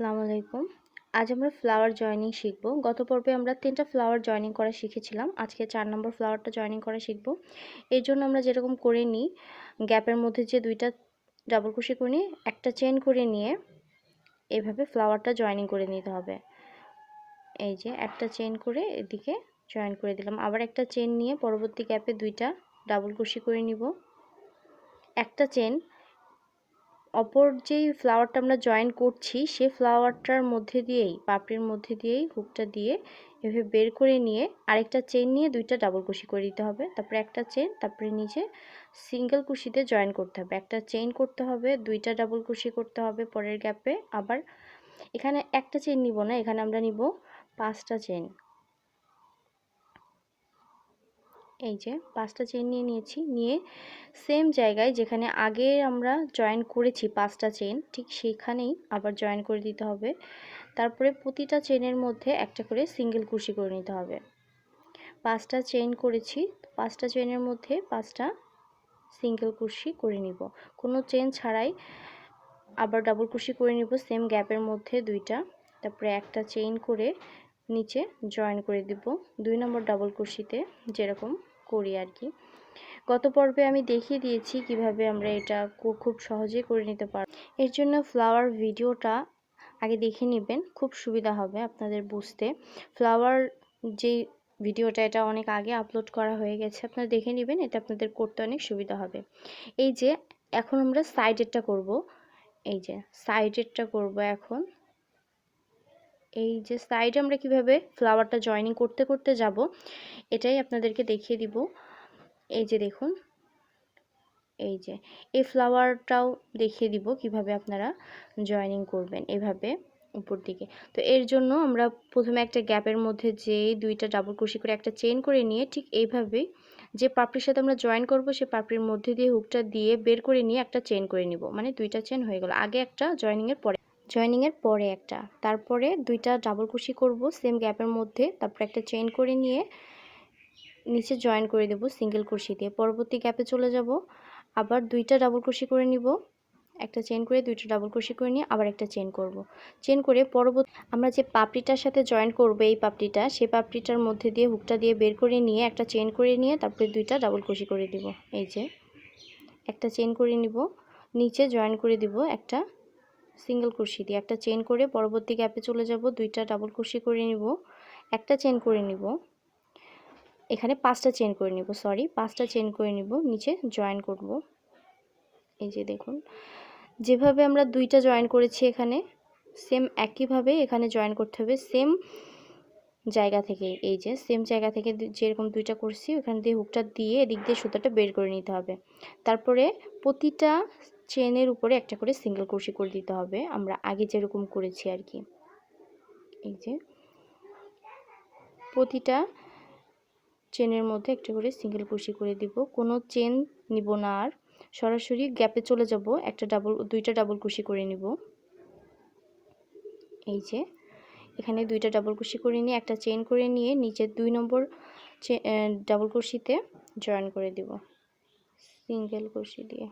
আসসালামু আলাইকুম। আজ আমরা ফ্লাওয়ার জয়েনিং শিখব। গত পর্বে আমরা তিনটা ফ্লাওয়ার জয়েনিং করা শিখেছিলাম। আজকে চার নম্বর ফ্লাওয়ারটা জয়েনিং করা শিখব। এর জন্য আমরা যেরকম করে নিই গ্যাপের মধ্যে যে দুইটা ডাবল কুশি করে নিই, একটা চেন করে নিয়ে এভাবে ফ্লাওয়ারটা জয়েনিং করে নিতে হবে। এই যে একটা চেন করে এদিকে জয়েন করে দিলাম। আবার একটা চেন নিয়ে পরবর্তী গ্যাপে দুইটা ডাবল কুশি করে নিব। একটা চেন অপর যেই ফ্লাওয়ারটা আমরা জয়েন করছি, সে ফ্লাওয়ারটার মধ্যে দিয়েই, পাপড়ির মধ্যে দিয়েই হুকটা দিয়ে এভাবে বের করে নিয়ে আরেকটা চেন নিয়ে দুইটা ডাবল কুশি করে দিতে হবে। তারপরে একটা চেন তারপরে নিচে সিঙ্গেল কুশিতে জয়েন করতে হবে। একটা চেন করতে হবে, দুইটা ডাবল কুশি করতে হবে পরের গ্যাপে আবার এখানে একটা চেন নিব না, এখানে আমরা নিব পাঁচটা চেন এই যে পাঁচটা চেন নিয়ে নিয়েছি। নিয়ে সেম জায়গায় যেখানে আগে আমরা জয়েন করেছি পাঁচটা চেন ঠিক সেখানেই আবার জয়েন করে দিতে হবে। তারপরে প্রতিটা চেনের মধ্যে একটা করে সিঙ্গেল কুশি করে নিতে হবে। পাঁচটা চেন করেছি পাঁচটা চেনের মধ্যে পাঁচটা সিঙ্গেল কুশি করে নিব। কোনো চেন ছাড়াই আবার ডাবল কুশি করে নিব সেম গ্যাপের মধ্যে দুইটা। তারপরে একটা চেইন করে নিচে জয়েন করে দিব। দুই নম্বর ডাবল কুশিতে যেরকম করি আর কি গত পর্বে আমি দেখিয়ে দিয়েছি কীভাবে আমরা এটা খুব সহজেই করে নিতে পার, এর জন্য ফ্লাওয়ার ভিডিওটা আগে দেখে নেবেন, খুব সুবিধা হবে আপনাদের বুঝতে। ফ্লাওয়ার যে ভিডিওটা এটা অনেক আগে আপলোড করা হয়ে গেছে, আপনারা দেখে নেবেন, এটা আপনাদের করতে অনেক সুবিধা হবে। এই যে, এখন আমরা সাইডেরটা করব। এই যে সাইডেরটা করব এখন। এই যে সাইডে আমরা কীভাবে ফ্লাওয়ারটা জয়েনিং করতে করতে যাব, এটাই আপনাদেরকে দেখিয়ে দিব। এই যে দেখুন, এই যে, এই ফ্লাওয়ারটাও দেখিয়ে দিব কীভাবে আপনারা জয়েনিং করবেন এভাবে উপর দিকে। তো এর জন্য আমরা প্রথমে একটা গ্যাপের মধ্যে যে দুইটা ডাবল কুশি করে একটা চেন করে নিয়ে ঠিক এইভাবেই যে পাপড়ির সাথে আমরা জয়েন করব, সে পাপড়ির মধ্যে দিয়ে হুকটা দিয়ে বের করে নিয়ে একটা চেন করে নিব। মানে দুইটা চেন হয়ে গেল। আগে একটা জয়েনিংয়ের পরে জয়েনিংয়ের পরে একটা। তারপরে দুইটা ডাবল কুশি করব সেম গ্যাপের মধ্যে। তারপর একটা চেইন করে নিয়ে নিচে জয়েন করে দেব সিঙ্গেল কুশি দিয়ে। পরবর্তী গ্যাপে চলে যাব। আবার দুইটা ডাবল কুশি করে নিব। একটা চেন করে, দুইটা ডাবল কুশি করে নিয়ে আবার একটা চেন করব। চেন করে পরবর্তী আমরা যে পাপড়িটার সাথে জয়েন করব এই পাপড়িটা সেই পাপড়িটার মধ্যে দিয়ে হুকটা দিয়ে বের করে নিয়ে একটা চেন করে নিয়ে তারপরে দুইটা ডাবল কুশি করে দিব। এই যে, একটা চেন করে নিব। নিচে জয়েন করে দিব একটা সিঙ্গেল কুর্সি দিয়ে একটা চেন করে পরবর্তী গ্যাপে চলে যাব, দুইটা ডাবল কুর্সি করে নিব, একটা চেন করে নিব, এখানে পাঁচটা চেন করে নিব সরি পাঁচটা চেন করে নিব, নিচে জয়েন করব। এই যে দেখুন, যেভাবে আমরা দুইটা জয়েন করেছি এখানে সেম একইভাবে এখানে জয়েন করতে হবে সেম জায়গা থেকে, এই যে সেম জায়গা থেকে যেরকম দুইটা করছি, ওখান দিয়ে হুকটা দিয়ে এদিক দিয়ে সুতাটা বের করে নিতে হবে। তারপরে প্রতিটা চেনের উপরে একটা করে সিঙ্গেল কুর্সি করে দিতে হবে। আমরা আগে যেরকম করেছি আর কি। এই যে। প্রতিটা চেনের মধ্যে একটা করে সিঙ্গেল কুর্সি করে দিব। কোনো চেন নিব না আর। সরাসরি গ্যাপে চলে যাব, একটা ডাবল দুইটা ডাবল কুশি করে নিব। এই যে। এখানে দুইটা ডাবল কুশি করে নিয়ে একটা চেন করে নিয়ে নিচে দুই নম্বর ডাবল কুশিতে জয়েন করে দিব। সিঙ্গেল কুশি দিয়ে।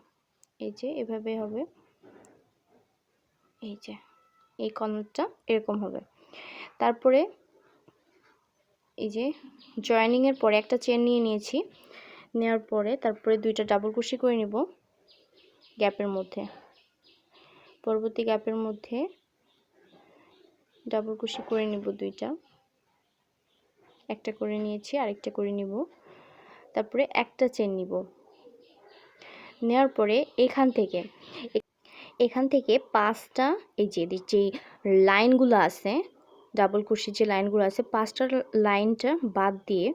এই যে এভাবে হবে। এই যে, এই কর্নারটা এরকম হবে। তারপরে এই যে জয়েনিংয়ের পরে একটা চেন নিয়ে নিয়েছি। নেওয়ার পরে তারপরে দুইটা ডাবল কুশি করে নিব গ্যাপের মধ্যে। পরবর্তী গ্যাপের মধ্যে ডাবল কুশি করে নিব দুইটা। একটা করে নিয়েছি, আরেকটা করে নিব। তারপরে একটা চেন নিব। নেওয়ার পরে এখান থেকে এখান থেকে পাঁচটা, এই যে যে লাইনগুলো আছে ডাবল কুশির যে লাইনগুলো আছে, পাঁচটা লাইনটা বাদ দিয়ে,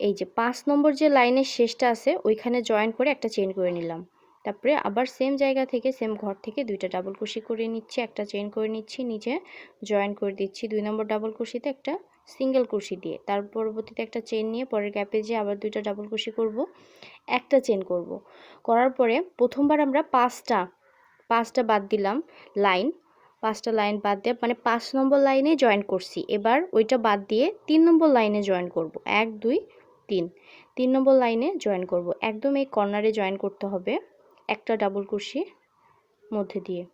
এই যে পাঁচ নম্বর যে লাইনের শেষটা আছে, ওইখানে জয়েন করে একটা চেন করে নিলাম। তারপরে আবার সেম জায়গা থেকে সেম ঘর থেকে দুইটা ডাবল কুশি করে নিচ্ছি, একটা চেন করে নিচ্ছি, নিচে জয়েন করে দিচ্ছি। দুই নম্বর ডাবল কুশিতে একটা সিঙ্গেল কুশি দিয়ে। তার পরবর্তীতে একটা চেন নিয়ে পরের গ্যাপে যে আবার দুইটা ডাবল কুশি করব, একটা চেন করব। করার পরে প্রথমবার আমরা পাঁচটা পাঁচটা বাদ দিলাম লাইন পাঁচটা লাইন বাদ দিয়ে মানে পাঁচ নম্বর লাইনে জয়েন করছি। এবার ওইটা বাদ দিয়ে তিন নম্বর লাইনে জয়েন করব। এক, দুই, তিন। তিন নম্বর লাইনে জয়েন করব। একদম এই কর্নারে জয়েন করতে হবে একটা ডাবল কুশি মধ্যে দিয়ে।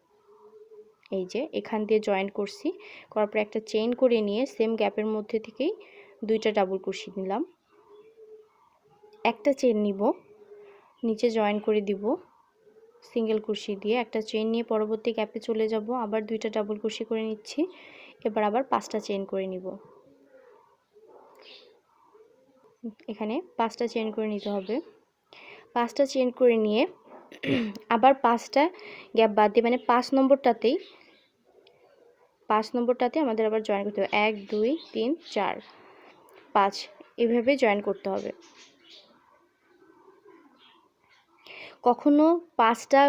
এই যে, এখান দিয়ে জয়েন করছি। করার পর একটা চেইন করে নিয়ে সেম গ্যাপের মধ্যে থেকেই দুইটা ডাবল কুশি নিলাম। একটা চেন নিব, নিচে জয়েন করে দিব। সিঙ্গেল কুশি দিয়ে একটা চেন নিয়ে পরবর্তী গ্যাপে চলে যাব। আবার দুইটা ডাবল কুশি করে নিচ্ছি। এবার আবার পাঁচটা চেন করে নিব। এখানে পাঁচটা চেন করে নিতে হবে। পাঁচটা চেন করে নিয়ে আবার পাঁচটা গ্যাপ বাদ দিয়ে মানে পাঁচ নম্বরটাতেই পাঁচ নম্বরটাতে আমাদের আবার জয়েন করতে হবে। এক, দুই, তিন, চার, পাঁচ। এভাবে জয়েন করতে হবে। কখনো পাঁচটা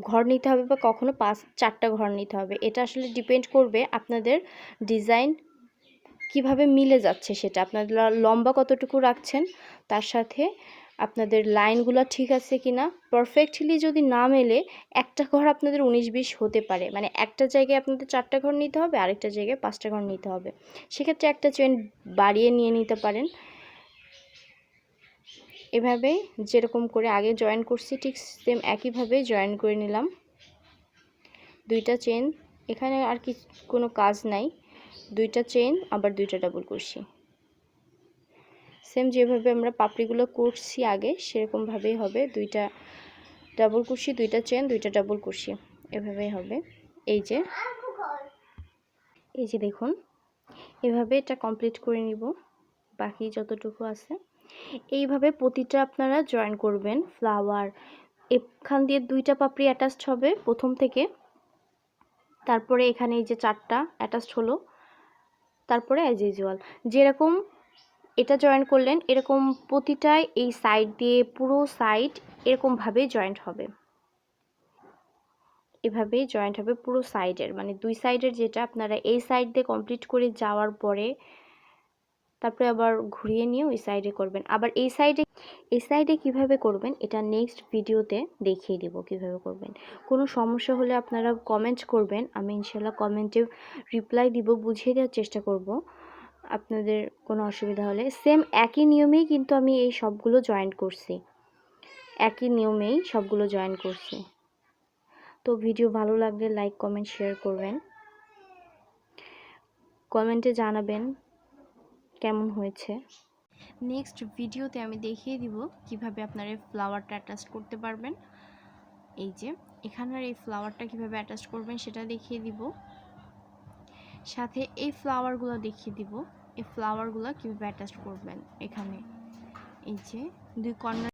ঘর নিতে হবে বা কখনো পাঁচ, চারটা ঘর নিতে হবে। এটা আসলে ডিপেন্ড করবে আপনাদের ডিজাইন কীভাবে মিলে যাচ্ছে সেটা। আপনারা লম্বা কতটুকু রাখছেন, তার সাথে আপনাদের লাইনগুলো ঠিক আছে কি না পারফেক্টলি যদি না মেলে, একটা ঘর আপনাদের উনিশ বিশ হতে পারে। মানে একটা জায়গায় আপনাদের চারটা ঘর নিতে হবে, আরেকটা জায়গায় পাঁচটা ঘর নিতে হবে। সেক্ষেত্রে একটা চেন বাড়িয়ে নিয়ে নিতে পারেন। এভাবে যেরকম করে আগে জয়েন করছি, ঠিক সেম একইভাবে জয়েন করে নিলাম। দুইটা চেন এখানে আর কি কোনো কাজ নাই। দুইটা চেন আবার দুইটা ডাবল করছি। সেম যেভাবে আমরা পাপড়িগুলো করছি আগে, সেরকমভাবেই হবে। দুইটা ডাবল কুশি, দুইটা চেন দুইটা ডাবল কুশি। এভাবেই হবে। এই যে এই যে দেখুন, এভাবে এটা কমপ্লিট করে নিব। বাকি যতটুকু আছে। এইভাবে প্রতিটা আপনারা জয়েন করবেন। ফ্লাওয়ার এখান দিয়ে দুইটা পাপড়ি অ্যাটাচড হবে প্রথম থেকে। তারপরে এখানে এই যে চারটা অ্যাটাচড হলো। তারপরে অ্যাজ ইউজুয়াল যেরকম এটা জয়েন করলেন, এরকম প্রতিটাই এই সাইড দিয়ে পুরো সাইড এরকমভাবে জয়েন্ট হবে। এভাবেই জয়েন্ট হবে পুরো সাইডের মানে দুই সাইডের যেটা আপনারা এই সাইড দিয়ে কমপ্লিট করে যাওয়ার পরে তারপরে আবার ঘুরিয়ে নিয়ে ওই সাইডে করবেন। আবার এই সাইডে এই সাইডে কীভাবে করবেন, এটা নেক্সট ভিডিওতে দেখিয়ে দেব কীভাবে করবেন। কোনো সমস্যা হলে আপনারা কমেন্ট করবেন, আমি ইনশাল্লাহ কমেন্টে রিপ্লাই দিব, বুঝিয়ে দেওয়ার চেষ্টা করব। আপনাদের কোনো অসুবিধা হলে। সেম একই নিয়মেই কিন্তু আমি এই সবগুলো জয়েন করছি। একই নিয়মেই সবগুলো জয়েন করছি। তো ভিডিও ভালো লাগলে লাইক কমেন্ট শেয়ার করবেন। কমেন্টে জানাবেন কেমন হয়েছে। নেক্সট ভিডিওতে আমি দেখিয়ে দিব কীভাবে আপনারা ফ্লাওয়ারটা অ্যাটাচ করতে পারবেন। এই যে, এখানের এই ফ্লাওয়ারটা কীভাবে অ্যাটাচ করবেন সেটা দেখিয়ে দিব। সাথে এই ফ্লাওয়ারগুলো দেখিয়ে দিব। এই ফ্লাওয়ারগুলো কীভাবে অ্যাটাচ করবেন এখানে। এই যে, দুই কর্নার